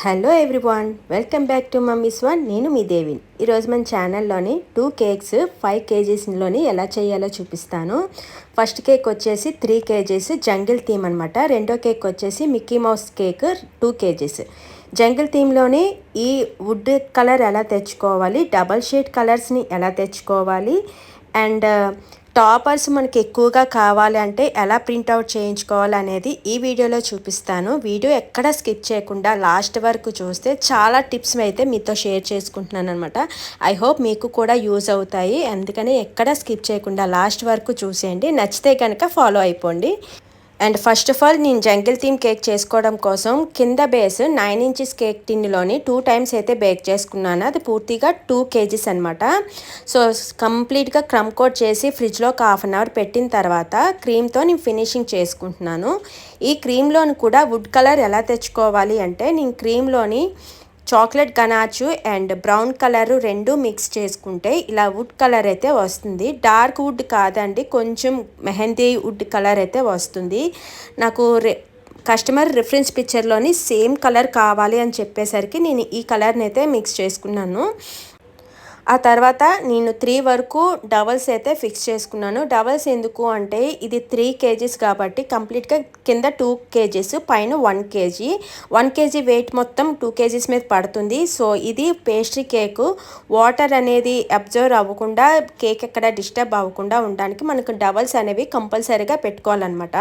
Hello everyone welcome back to mummy's one నేను మీ దేవిన్. ఈరోజు మన ఛానల్లోని టూ కేక్స్ ఫైవ్ కేజీస్లోని ఎలా చేయాలో చూపిస్తాను. ఫస్ట్ కేక్ వచ్చేసి త్రీ కేజీస్ జంగిల్ థీమ్ అనమాట రెండో కేక్ వచ్చేసి Mickey Mouse cake two KGs jungle థీమ్లోని ఈ వుడ్ కలర్ ఎలా తెచ్చుకోవాలి డబల్ షేడ్ కలర్స్ని ఎలా తెచ్చుకోవాలి అండ్ టాపర్స్ మనకి ఎక్కువగా కావాలి అంటే ఎలా ప్రింట్అవుట్ చేయించుకోవాలి అనేది ఈ వీడియోలో చూపిస్తాను. వీడియో ఎక్కడ స్కిప్ చేయకుండా లాస్ట్ వరకు చూస్తే చాలా టిప్స్ అయితే మీతో షేర్ చేసుకుంటున్నాను అనమాట ఐ హోప్ మీకు కూడా యూజ్ అవుతాయి. అందుకని ఎక్కడ స్కిప్ చేయకుండా లాస్ట్ వరకు చూసేయండి. నచ్చితే కనుక ఫాలో అయిపోండి. అండ్ ఫస్ట్ ఆఫ్ ఆల్ నేను జంగిల్ థీమ్ కేక్ చేసుకోవడం కోసం కింద బేస్ నైన్ ఇంచెస్ కేక్ టిన్లోని టూ టైమ్స్ అయితే బేక్ చేసుకున్నాను. అది పూర్తిగా టూ కేజీస్ అనమాట సో కంప్లీట్గా క్రమ్ కోట్ చేసి ఫ్రిడ్జ్లో ఒక హాఫ్ అన్ అవర్ పెట్టిన తర్వాత క్రీమ్తో నేను ఫినిషింగ్ చేసుకుంటున్నాను. ఈ క్రీమ్లోని కూడా వుడ్ కలర్ ఎలా తెచ్చుకోవాలి అంటే నేను క్రీమ్లోని chocolate ganache and brown colour రెండు మిక్స్ చేసుకుంటే ఇలా వుడ్ కలర్ అయితే వస్తుంది. డార్క్ వుడ్ కాదండి కొంచెం మెహందీ వుడ్ కలర్ అయితే వస్తుంది. నాకు రె కస్టమర్ రిఫరెన్స్ పిక్చర్లోని సేమ్ కలర్ కావాలి అని చెప్పేసరికి నేను ఈ కలర్ని అయితే మిక్స్ చేసుకున్నాను. ఆ తర్వాత నేను త్రీ వరకు డబల్స్ అయితే ఫిక్స్ చేసుకున్నాను. డబల్స్ ఎందుకు అంటే ఇది త్రీ కేజీస్ కాబట్టి కంప్లీట్గా కింద టూ కేజీస్ పైన one KG. One KG weight మొత్తం టూ కేజీస్ మీద పడుతుంది. సో ఇది పేస్ట్రీ కేక్ వాటర్ అనేది అబ్జర్వ్ అవ్వకుండా కేక్ ఎక్కడ డిస్టర్బ్ అవ్వకుండా ఉండడానికి మనకు డబల్స్ అనేవి కంపల్సరీగా పెట్టుకోవాలన్నమాట.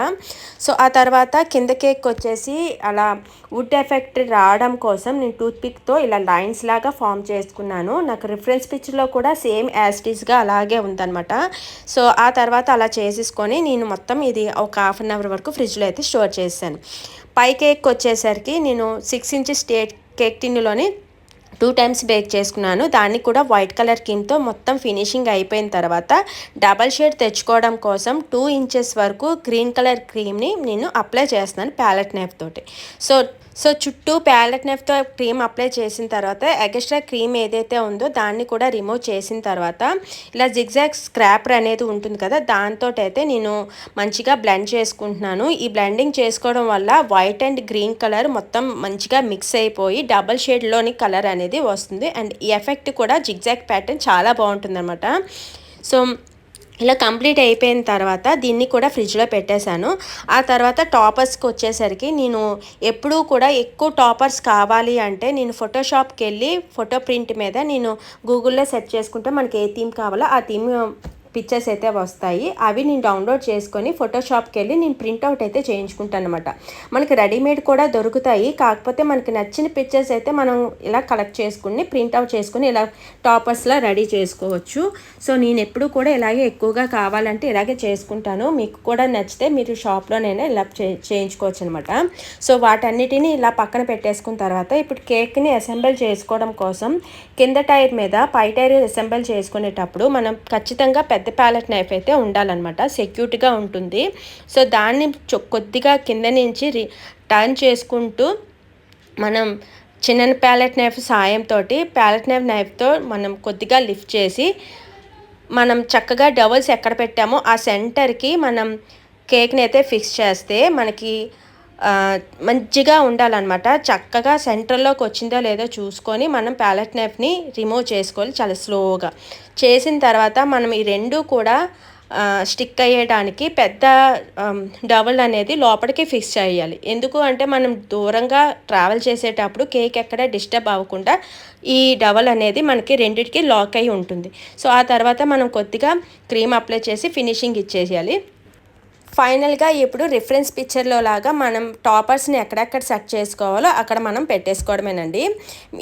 సో ఆ తర్వాత కింద కేక్ వచ్చేసి అలా వుడ్ ఎఫెక్ట్ రావడం కోసం నేను టూత్పిక్తో ఇలా లైన్స్ లాగా ఫామ్ చేసుకున్నాను. నాకు రిఫరెన్స్ స్టిచ్లో కూడా సేమ్ యాస్టీస్గా అలాగే ఉందన్నమాట. సో ఆ తర్వాత అలా చేసేసుకొని నేను మొత్తం ఇది ఒక హాఫ్ అన్ అవర్ వరకు ఫ్రిడ్జ్లో అయితే స్టోర్ చేశాను. పై కేక్ వచ్చేసరికి నేను సిక్స్ ఇంచెస్ స్టేట్ కేక్ టిన్నులోని టూ టైమ్స్ బేక్ చేసుకున్నాను. దాన్ని కూడా వైట్ కలర్ కిమ్తో మొత్తం ఫినిషింగ్ అయిపోయిన తర్వాత డబల్ షేడ్ తెచ్చుకోవడం కోసం టూ ఇంచెస్ వరకు గ్రీన్ కలర్ క్రీమ్ని నేను అప్లై చేస్తున్నాను ప్యాలెట్ నైఫ్ తోటి. సో సో చుట్టూ ప్యాలెట్ నెఫ్తో క్రీమ్ అప్లై చేసిన తర్వాత ఎక్స్ట్రా క్రీమ్ ఏదైతే ఉందో దాన్ని కూడా రిమూవ్ చేసిన తర్వాత ఇలా జిగ్జాగ్ స్క్రాపర్ అనేది ఉంటుంది కదా దాంతో అయితే నేను మంచిగా బ్లెండ్ చేసుకుంటున్నాను. ఈ బ్లెండింగ్ చేసుకోవడం వల్ల వైట్ అండ్ గ్రీన్ కలర్ మొత్తం మంచిగా మిక్స్ అయిపోయి డబల్ షేడ్లోని కలర్ అనేది వస్తుంది. అండ్ ఈ ఎఫెక్ట్ కూడా జిగ్జాగ్ ప్యాటర్న్ చాలా బాగుంటుంది అనమాట సో ఇలా కంప్లీట్ అయిపోయిన తర్వాత దీన్ని కూడా ఫ్రిడ్జ్లో పెట్టేశాను. ఆ తర్వాత టాపర్స్కి వచ్చేసరికి నేను ఎప్పుడూ కూడా ఎక్కువ టాపర్స్ కావాలి అంటే నేను ఫోటోషాప్కి వెళ్ళి ఫోటో ప్రింట్ మీద నేను గూగుల్లో సెర్చ్ చేసుకుంటే మనకి ఏ థీమ్ కావాలో ఆ థీమ్ పిక్చర్స్ అయితే వస్తాయి. అవి నేను డౌన్లోడ్ చేసుకొని ఫోటోషాప్కి వెళ్ళి నేను ప్రింట్అవుట్ అయితే చేయించుకుంటాను అనమాట మనకి రెడీమేడ్ కూడా దొరుకుతాయి. కాకపోతే మనకి నచ్చిన పిక్చర్స్ అయితే మనం ఇలా కలెక్ట్ చేసుకుని ప్రింట్అవుట్ చేసుకుని ఇలా టాపర్స్లా రెడీ చేసుకోవచ్చు. సో నేను ఎప్పుడు కూడా ఇలాగే ఎక్కువగా కావాలంటే ఇలాగే చేసుకుంటాను. మీకు కూడా నచ్చితే మీరు షాప్లోనైనా ఇలా చే చేయించుకోవచ్చు అనమాట సో వాటన్నిటిని ఇలా పక్కన పెట్టేసుకున్న తర్వాత ఇప్పుడు కేక్ని అసెంబుల్ చేసుకోవడం కోసం కింద టైర్ మీద పై టైర్ అసెంబుల్ చేసుకునేటప్పుడు మనం ఖచ్చితంగా పెద్ద పెద్ద ప్యాలెట్ నైఫ్ అయితే ఉండాలన్నమాట. సెక్యూరిటీగా ఉంటుంది. సో దాన్ని కొద్దిగా కింద నుంచి రి టర్న్ చేసుకుంటూ మనం చిన్న ప్యాలెట్ నైఫ్ సాయంతో ప్యాలెట్ నైఫ్ నైఫ్తో మనం కొద్దిగా లిఫ్ట్ చేసి మనం చక్కగా డబల్స్ ఎక్కడ పెట్టామో ఆ సెంటర్కి మనం కేక్ని అయితే ఫిక్స్ చేస్తే మనకి మంచిగా ఉండాలన్నమాట. చక్కగా సెంటర్లోకి వచ్చిందో లేదో చూసుకొని మనం ప్యాలెట్ నైఫ్ని రిమూవ్ చేసుకోవాలి చాలా స్లోగా. చేసిన తర్వాత మనం ఈ రెండు కూడా స్టిక్ అయ్యడానికి పెద్ద డబల్ అనేది లోపలికి ఫిక్స్ చేయాలి. ఎందుకు అంటే మనం దూరంగా ట్రావెల్ చేసేటప్పుడు కేక్ ఎక్కడ డిస్టర్బ్ అవ్వకుండా ఈ డబల్ అనేది మనకి రెండింటికి లాక్ అయి ఉంటుంది. సో ఆ తర్వాత మనం కొద్దిగా క్రీమ్ అప్లై చేసి ఫినిషింగ్ ఇచ్చేసేయాలి. ఫైనల్గా ఇప్పుడు రిఫరెన్స్ పిక్చర్లో లాగా మనం టాపర్స్ని ఎక్కడెక్కడ సెట్ చేసుకోవాలో అక్కడ మనం పెట్టేసుకోవడమేనండి.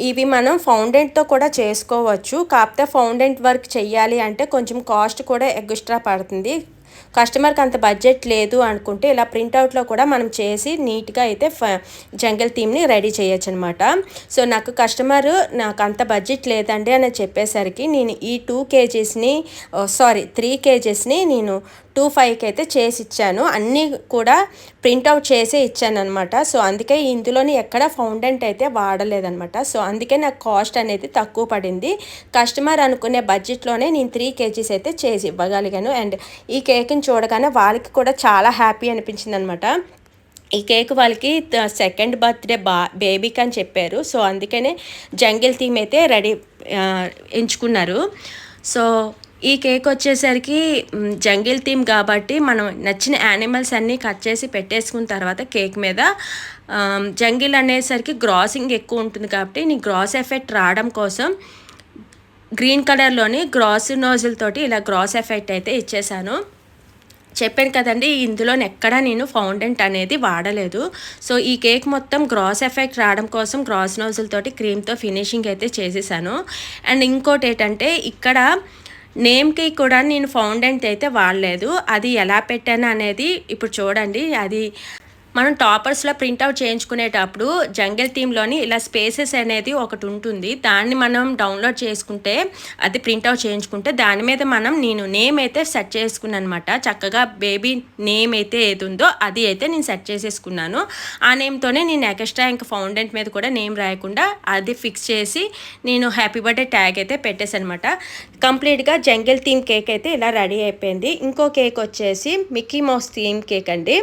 ఇవి మనం ఫౌండెంట్తో కూడా చేసుకోవచ్చు. కాకపోతే ఫౌండెంట్ వర్క్ చెయ్యాలి అంటే కొంచెం కాస్ట్ కూడా ఎగ్స్ట్రా పడుతుంది. కస్టమర్కి అంత బడ్జెట్ లేదు అనుకుంటే ఇలా ప్రింట్అవుట్లో కూడా మనం చేసి నీట్గా అయితే జంగల్ థీమ్ని రెడీ చేయొచ్చు అనమాట సో నాకు కస్టమర్ నాకు అంత బడ్జెట్ లేదండి అని చెప్పేసరికి నేను ఈ టూ కేజీస్ని సారీ త్రీ కేజీస్ని నేను టూ ఫైవ్కి అయితే చేసి ఇచ్చాను అన్నీ కూడా ప్రింట్అవుట్ చేసే ఇచ్చాను అనమాట సో అందుకే ఇందులోని ఎక్కడ ఫౌండెంట్ అయితే వాడలేదనమాట సో అందుకే నాకు కాస్ట్ అనేది తక్కువ పడింది. కస్టమర్ అనుకునే బడ్జెట్లోనే నేను త్రీ కేజీస్ అయితే చేసి ఇవ్వగలిగాను. అండ్ ఈ కేక్ని చూడగానే వాళ్ళకి కూడా చాలా హ్యాపీ అనిపించింది అనమాట ఈ కేక్ వాళ్ళకి సెకండ్ బర్త్డే బా బేబీకి అని చెప్పారు. సో అందుకనే జంగిల్ థీమ్ అయితే రెడీ ఎంచుకున్నారు. సో ఈ కేక్ వచ్చేసరికి జంగిల్ థీమ్ కాబట్టి మనం నచ్చిన యానిమల్స్ అన్నీ కట్ చేసి పెట్టేసుకున్న తర్వాత కేక్ మీద జంగిల్ అనేసరికి గ్రాసింగ్ ఎక్కువ ఉంటుంది కాబట్టి నీ గ్రాస్ ఎఫెక్ట్ రావడం కోసం గ్రీన్ కలర్లోని గ్రాస్ నోజిల్తోటి ఇలా గ్రాస్ ఎఫెక్ట్ అయితే ఇచ్చేసాను. చెప్పాను కదండి ఇందులో ఎక్కడా నేను ఫౌండెంట్ అనేది వాడలేదు. సో ఈ కేక్ మొత్తం గ్రాస్ ఎఫెక్ట్ రావడం కోసం గ్రాస్ నోజిల్తోటి క్రీమ్తో ఫినిషింగ్ అయితే చేసేసాను. అండ్ ఇంకోటి ఏంటంటే ఇక్కడ నేమ్కి కూడా నేను ఫౌండెంట్ అయితే వాడలేదు. అది ఎలా పెట్టాను అనేది ఇప్పుడు చూడండి. అది మనం టాపర్స్లో ప్రింట్అవుట్ చేయించుకునేటప్పుడు జంగిల్ థీమ్లోని ఇలా స్పేసెస్ అనేది ఒకటి ఉంటుంది. దాన్ని మనం డౌన్లోడ్ చేసుకుంటే అది ప్రింట్అవుట్ చేయించుకుంటే దాని మీద మనం నేను నేమ్ అయితే సెట్ చేసుకున్నాను అనమాట చక్కగా బేబీ నేమ్ అయితే ఏది ఉందో అది అయితే నేను సెట్ చేసేసుకున్నాను. ఆ నేమ్తోనే నేను ఎక్స్ట్రా ఇంకా ఫౌండెంట్ మీద కూడా నేమ్ రాయకుండా అది ఫిక్స్ చేసి నేను హ్యాపీ బర్త్డే ట్యాగ్ అయితే పెట్టేసాను అనమాట కంప్లీట్గా జంగిల్ థీమ్ కేక్ అయితే ఇలా రెడీ అయిపోయింది. ఇంకో కేక్ వచ్చేసి మిక్కీ మౌస్ థీమ్ కేక్ అండి.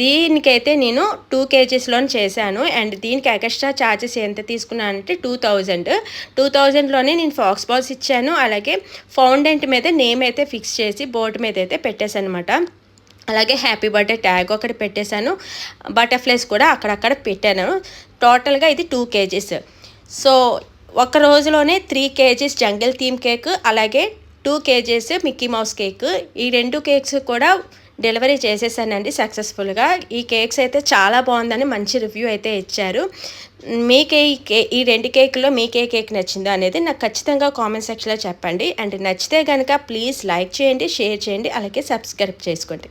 దీనికైతే నేను టూ కేజీస్లోని చేశాను. అండ్ దీనికి ఎక్స్ట్రా ఛార్జెస్ ఎంత తీసుకున్నాను అంటే టూ థౌజండ్. టూ థౌజండ్లోనే నేను ఫాక్స్ బాల్స్ ఇచ్చాను. అలాగే ఫౌండెంట్ మీద నేమ్ అయితే ఫిక్స్ చేసి బోర్డు మీద అయితే పెట్టేశాను అనమాట అలాగే హ్యాపీ బర్త్డే ట్యాగ్ ఒకటి పెట్టేశాను. బటర్ఫ్లైస్ కూడా అక్కడక్కడ పెట్టాను. టోటల్గా ఇది టూ కేజీస్. సో ఒక రోజులోనే three KGs jungle theme cake అలాగే two KGs Mickey Mouse cake. ఈ రెండు కేక్స్ కూడా డెలివరీ చేసేసానండి సక్సెస్ఫుల్గా. ఈ కేక్స్ అయితే చాలా బాగుందని మంచి రివ్యూ అయితే ఇచ్చారు. మీకే ఈ కే ఈ రెండు కేకుల్లో మీకే కేక్ నచ్చిందో అనేది నాకు ఖచ్చితంగా కామెంట్ సెక్షన్లో చెప్పండి. అండ్ నచ్చితే కనుక ప్లీజ్ లైక్ చేయండి షేర్ చేయండి అలాగే సబ్స్క్రైబ్ చేసుకోండి.